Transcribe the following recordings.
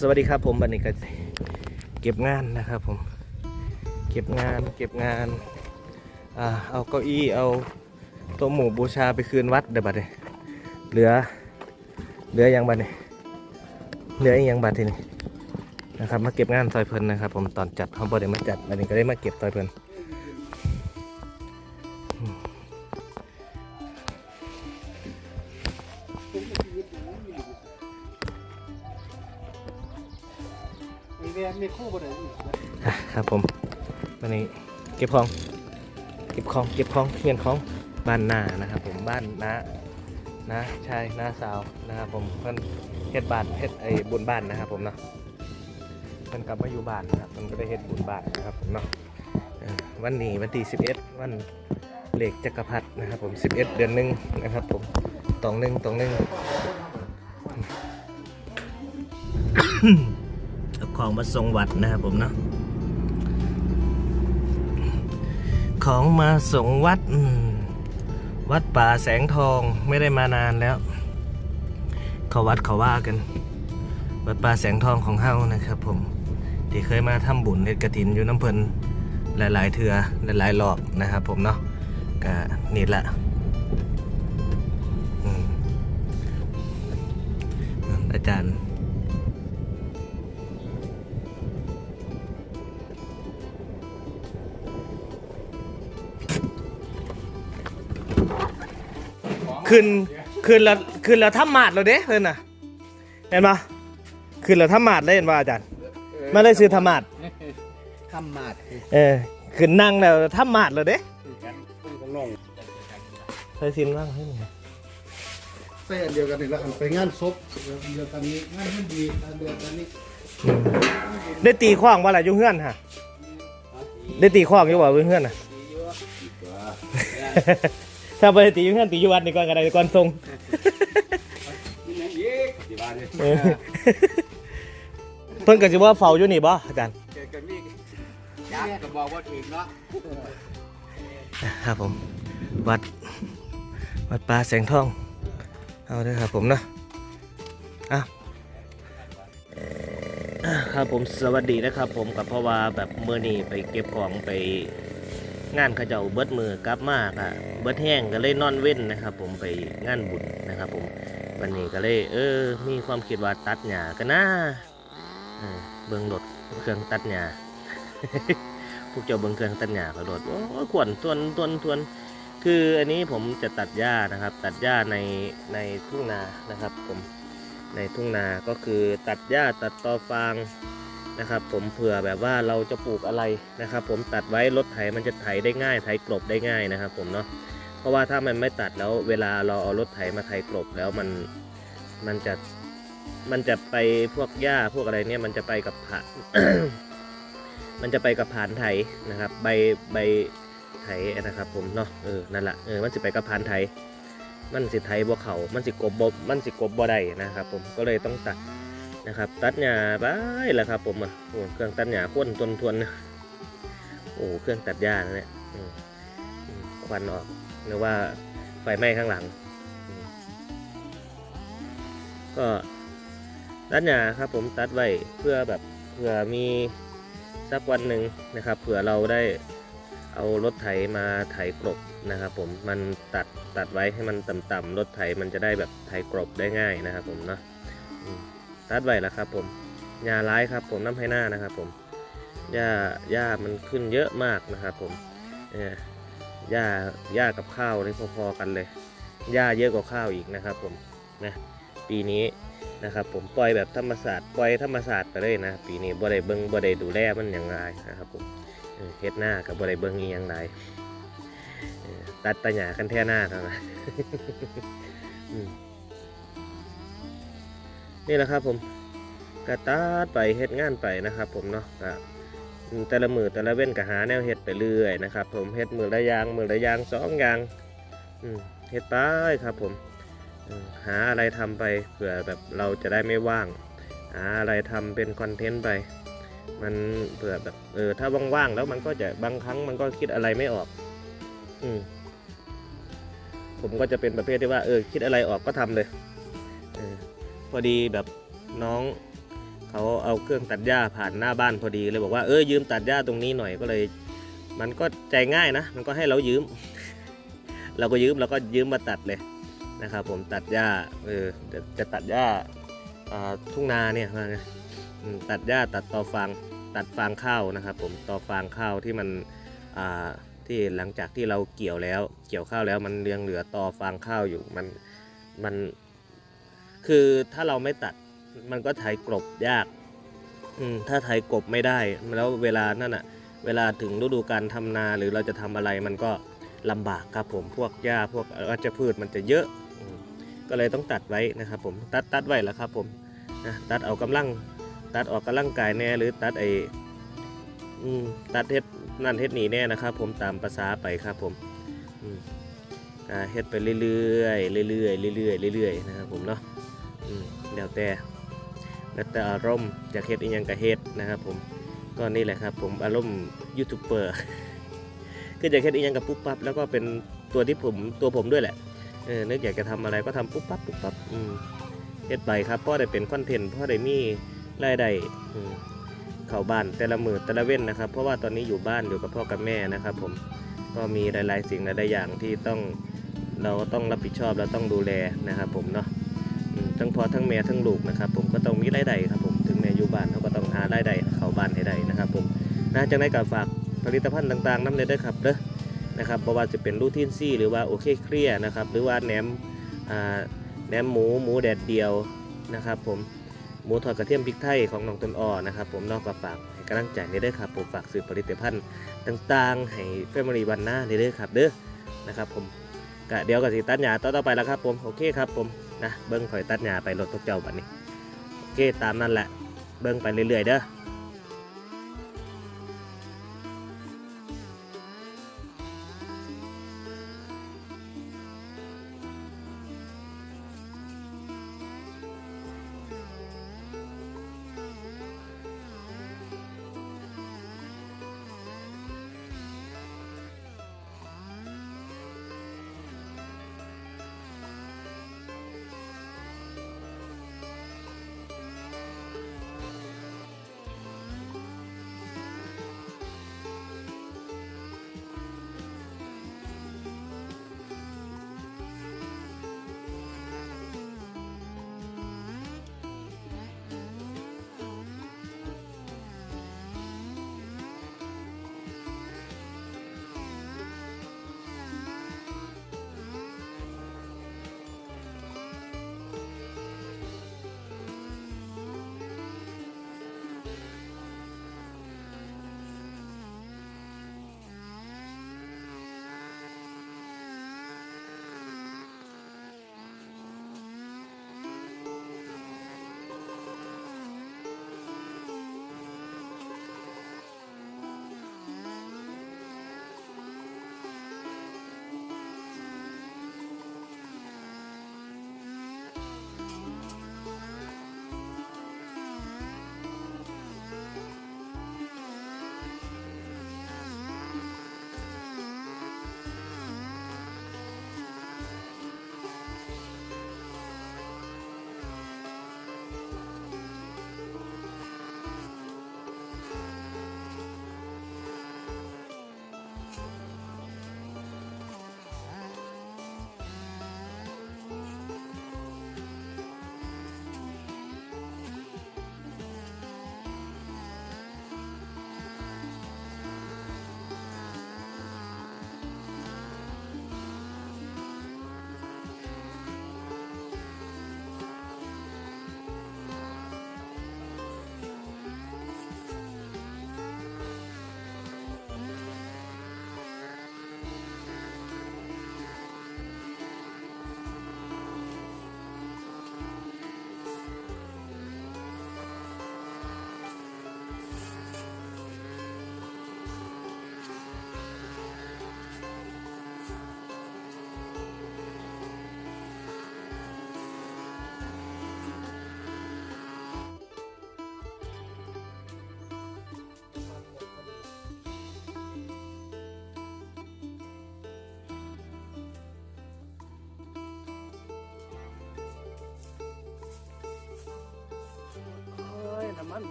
สวัสดีครับผมบันนี้ก็เก็บงานนะครับผมเก็บงานเก็บงานอ่าเอาเก้าอี้เอาโต๊ะหมู่บูชาไปคืนวัดเดี๋ยวบัดนี้เหลือเหลืออย่างบัดนี้เหลืออีกอย่างบัดทีนี้นะครับมาเก็บงานซอยเพลินนะครับ ผมตอนจัดเขาบอได้มาจัดบัดนี้ก็ได้มาเก็บซอยเพลิน มีแวนมีคู่บ่ได้อะครับผมวันนี้เก็บของเก็บของเก็บของเงินของบ้านนานะครับ ผมบ้านนานะชายนาสาวนะครับผมเพิ่อนเฮ็ดบ้านเฮ็ดไอ้บุญบ้านนะครับ ผมเนาะเพิ่อนกลับมาอยู่บ้านนะครับเพิ่นก็ได้เฮ็ดบุญบ้านนะครับผมเนาะวันนี้วันที่11 วันเหล็กจักรพรรดินะครับ ผม 11 เดือนหนึ่งนะครับ ผมตองหนึ่งตองหนึ่ง ของมาส่งวัดนะครับผมเนาะของมาส่งวัด วัดป่าแสงทองไม่ได้มานานแล้ว เขาวัดเขาว่ากัน วัดป่าแสงทองของเฮานะครับ ผมที่เคยมาทำบุญเฮ็ดกระถินอยู่น้ำเพลินหลาย ๆเทือหลายๆรอบนะครับ ผมเนาะก็นี่แหละอาจารย์ ขึ้นขึ้นแล้วขึ้นแล้วทำหมาดแล้วเด้เพิ่นน่ะ เห็นปะขึ้นแล้วทำหมาดเลยเห็นป่ะอาจารย์มาเลยซื้อทำหมาดคำมาดคือเออขึ้นนั่งแล้วทำหมาดแล้วเด้กันคุณก็ลงเคยซินบ้างให้หน่อยใส่อันเดียวกันนี่แล้วกันไปงานศพเดียวกันนี้งานมันดีอันเดียวกันนี้อืมได้ตีขว้างว่าอะไรยุ่งเฮือนฮะได้ตีขว้างอยู่ว่ายุ่งเฮือนน่ะ ถ้าไปตียุ่งเฮือนตีอยู่วัดนี่ก่อนก็ได้ก่อนทรงนี่ยังยีกที่บ้านนี่เออเพิ่นก็สิว่าเฝ้าอยู่นี่บ่อาจารย์เกิดกันมียักษ์ก็บอกว่าถึงเนาะครับผมวัดวัดป่าแสงทองเอาเด้อครับผมเนาะอะอะครับผมสวัสดีนะครับผมกับเพราะว่าแบบเมื่อนี้ไปเก็บของไป งานเขาเจ้าเบิดมือกลับมากอะเบิดแห้งก็เลยนอนเว้นนะครับ ผมไปงานบุญนะครับ ผมวันนี้ก็เลย เออ มีความคิดว่าตัดหญ้ากันนะเบิ้งรถเครื่องตัดหญ้าพวกเจ้าเบิ่งเครื่องตัดหญ้าเขาโดดโอ้ขวนทวนทวนทวนคืออันนี้ผมจะตัดหญ้านะครับ ตัดหญ้าในในทุ่งนานะครับ ผมในทุ่งนาก็คือตัดหญ้าตัดตอฟาง นะครับ ผมเผื่อแบบว่าเราจะปลูกอะไรนะครับ ผมตัดไว้รถไถมันจะไถได้ง่ายไถกลบได้ง่ายนะครับ ผมเนาะเพราะว่าถ้ามันไม่ตัดแล้วเวลาเราเอารถไถมาไถกลบแล้วมันมันจะมันจะไปพวกหญ้าพวกอะไรเนี่ยมันจะไปกับผักมันจะไปกับผานไถนะครับ ใบใบไถนะครับ ผมเนาะเออนั่นแหละเออมันสิไปกับผานไถมันสิไถบ่เขามันสิกบบ่มันสิกบบ่ได้นะครับ ผมก็เลยต้องตัด นะครับ ตัดหญ้าไปแหละครับ ผมอะโอ้เครื่องตัดหญ้าข้นทวนทวนโอ้เครื่องตัดหญ้านั่นแหละอืมอืมควันออกหรือว่าไฟไหม้ข้างหลัง ก็ตัดหญ้าครับ ผมตัดไว้เพื่อแบบเพื่อมีสักวันหนึ่งนะครับ เผื่อเราได้เอารถไถมาไถกลบนะครับ ผมมันตัดตัดไว้ให้มันต่ำๆรถไถมันจะได้แบบไถกลบได้ง่ายนะครับ ผมเนาะ ตัดไว้แล้วครับ ผมหญ้าร้ายครับ ผมน้ำให้หน้านะครับ ผมหญ้าหญ้ามันขึ้นเยอะมากนะครับ ผมเออหญ้าหญ้ากับข้าวนี่พอๆกันเลยหญ้าเยอะกว่าข้าวอีกนะครับ ผมนะปีนี้นะครับผมปล่อยแบบธรรมศาสตร์ปล่อยธรรมศาสตร์ไปเลยนะปีนี้บ่ได้เบิงบ่ได้ดูแลมันอย่างไรนะครับผมเฮ็ดหน้ากับบ่ได้เบิงอีหยังไรตัดตะหยากันแท่หน้าเท่านั้น นี่แหละครับผมก็ตัดไปเฮ็ดงานไปนะครับ ผมเนาะก็อืมแต่ละมือแต่ละเว้นก็หาแนวเฮ็ดไปเรื่อยนะครับ ผมเฮ็ดมือละยางมือละยางสองอย่างเฮ็ดไปครับผมหาอะไรทำไปเผื่อแบบเราจะได้ไม่ว่าง หาอะไรทำเป็นคอนเทนต์ไป มันเผื่อแบบเออถ้าว่างๆแล้วมันก็จะบางครั้งมันก็คิดอะไรไม่ออกอืมผมก็จะเป็นประเภทที่ว่าเออคิดอะไรออกก็ทำเลยเออพอดีแบบน้องเขาเอาเครื่องตัดหญ้าผ่านหน้าบ้านพอดีเลยบอกว่าเออยืมตัดหญ้าตรงนี้หน่อยก็เลย มันก็ใจง่ายนะ มันก็ให้เรายืม เราก็ยืมเราก็ยืมมาตัดเลยนะครับผมตัดหญ้าเออจะจะตัดหญ้าทุ่งนาเนี่ยตัดหญ้าตัดตอฟางตัดฟางข้าวนะครับผมตอฟางข้าวที่มันที่หลังจากที่เราเกี่ยวแล้ว เกี่ยวข้าวแล้วมันยังเหลือตอฟางข้าวอยู่มันมัน คือถ้าเราไม่ตัดมันก็ไถกลบยากอืมถ้าไถกลบไม่ได้ แล้วเวลานั่นอะเวลาถึงฤดูการทำนาหรือเราจะทำอะไรมันก็ลำบากครับผมพวกหญ้าพวกวัชพืชมันจะเยอะก็เลยต้องตัดไว้นะครับผมตัดตัดไว้แล้วครับผมนะตัดเอากำลัง ตัดออกกำลังกายแน่หรือตัดไอตัดเฮ็ดนั่นเฮ็ดนี่แน่นะครับ ผมตามภาษาไปครับผมอืมอ่าเฮ็ดไปเรื่อยๆเรื่อยๆเรื่อยๆเรื่อยๆนะครับผมเนาะ เดี๋ยวแต่แล้วแต่อารมณ์อยากเฮ็ดอีหยังก็เฮ็ดนะครับผมก็นี่แหละครับผมอารมณ์ยูทูบเบอร์คืออยากเฮ็ดอีหยังกับปุ๊บปั๊บแล้วก็เป็นตัวที่ผมตัวผมด้วยแหละเออนึกอยากจะทำอะไรก็ทำปุ๊บปั๊บปุ๊บปั๊บอืมเฮ็ดไปครับเพราะได้เป็นคอนเทนต์เพราะได้มีรายได้เข้าบ้านแต่ละมือแต่ละเว้นนะครับ เพราะว่าตอนนี้อยู่บ้านอยู่กับพ่อกับแม่นะครับผมก็มีหลาย ๆ สิ่งหลายๆอย่างที่ต้องเราต้องรับผิดชอบและต้องดูแลนะครับผมเนาะ พ่อทั้งแม่ทั้งลูกนะครับผมก็ต้องมีรายได้ครับผมถึงแม่อยู่บ้านเขาก็ต้องหารายได้เข้าบ้านให้ได้นะครับผมนะจังได้กับฝากผลิตภัณฑ์ต่างๆน้ำเลยเด้ครับเด้อนะครับบ่ว่าจะเป็นรูทีนซี่หรือว่าโอเคเคลียนะครับหรือว่าแหนมอ่าแหนมหมูหมูแดดเดียวนะครับผมหมูทอดกระเทียมพริกไทยของน้องต้นอ้อนะครับผมนอกกับฝากให้กำลังใจในเด้อครับผมฝากซื้อผลิตภัณฑ์ต่างๆ ให้แฟมิลี่วันหน้าในเด้อครับเด้อนะครับผมก็เดี๋ยวก็สิตัดหญ้าต่อไปแล้วครับผมโอเคครับผม นะเบิ้งคอยตัดหญ้าไปรถทุกเจ้าบัดนี้โอเคตามนั่นแหละเบิ้งไปเรื่อยๆเด้อ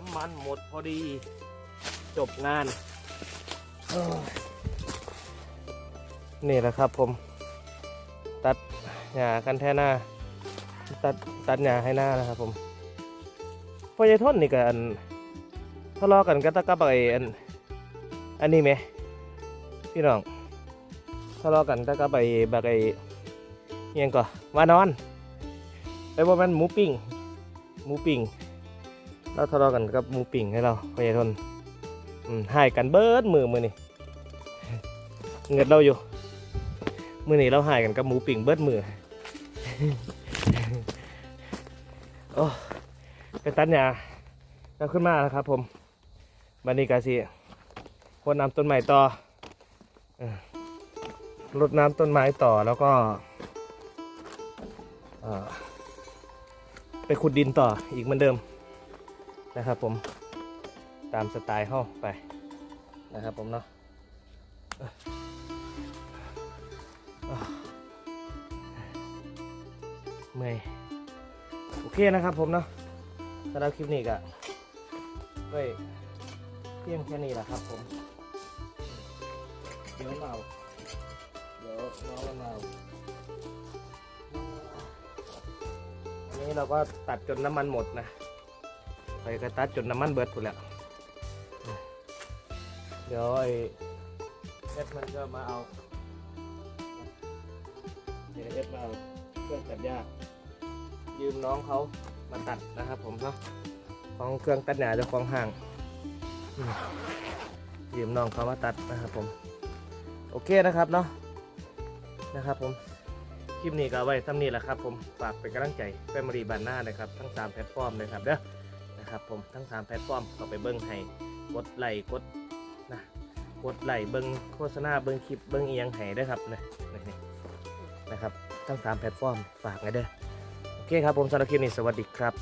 น้ำมันหมดพอดี จบงาน นี่แหละครับผม ตัดหญ้ากันแท่หน้า ตัดตัดหญ้าให้หน้านะครับผมพ่อใหญ่ทนนี่กันทะเลาะกันก็ตะกับไอ้อันอันนี้ไหมพี่น้องทะเลาะกันตะกับไอ้บักไอ้เอียงก่อว่านอนไอ้ว่ามันหมูปิ้งหมูปิ้ง เราทะเลาะกันกับหมูปิ้งให้เราพ่อใหญ่ทนอืมให้กันเบิดมือมือนี่เงินเราอยู่ มือนี้เราหายกันกับหมูปิ่งเบิดมือโอ้ไปตัดหญ้าเราขึ้นมาแล้วครับ ผมบันนี้กาสิรดน้ำต้นไม้ต่อรดน้ำต้นไม้ต่อแล้วก็ไปขุดดินต่ออีกเหมือนเดิม นะครับผมตามสไตล์เข้าไปนะครับผมเนาะเมื่อยโอเคนะครับผมเนาะสำหรับคลิปนี้ก็เฮ้ยเพียงแค่นี้แหละครับผมเดี๋ยวเราเดี๋ยวน้องเราอันนี้เราก็ตัดจนน้ำมันหมดนะ ไปก็ตัดจนน้ำมันเบิดหมดแล้ว เดี๋ยวไอ้เพชรมันก็มาเอาเดี๋ยวเพชรมาเอาเครื่องตัดหญ้ายืมน้องเขามาตัดนะครับผมเนาะของเครื่องตัดหญ้าจ้าของห้าง ยืมน้องเขามาตัดนะครับผม โอเคนะครับเนาะนะครับผมคลิปนี้ก็ไว้ทำนี้แหละครับผม ฝากเป็นกำลังใจแฟมิลี่บานหน้านะครับ ทั้ง 3 แพลตฟอร์มเลยครับเด้อ นะครับผมทั้ง 3 แพลตฟอร์มก็ไปเบิ้งให้กดไลค์กดนะกดไลค์เบิ้งโฆษณาเบิ้งคลิปเบิ้งเอียงให้ด้วยครับนะนี่นะครับทั้ง 3 แพลตฟอร์มฝากไงเด้อโอเคครับผมสำหรับคลิปนี้สวัสดีครับ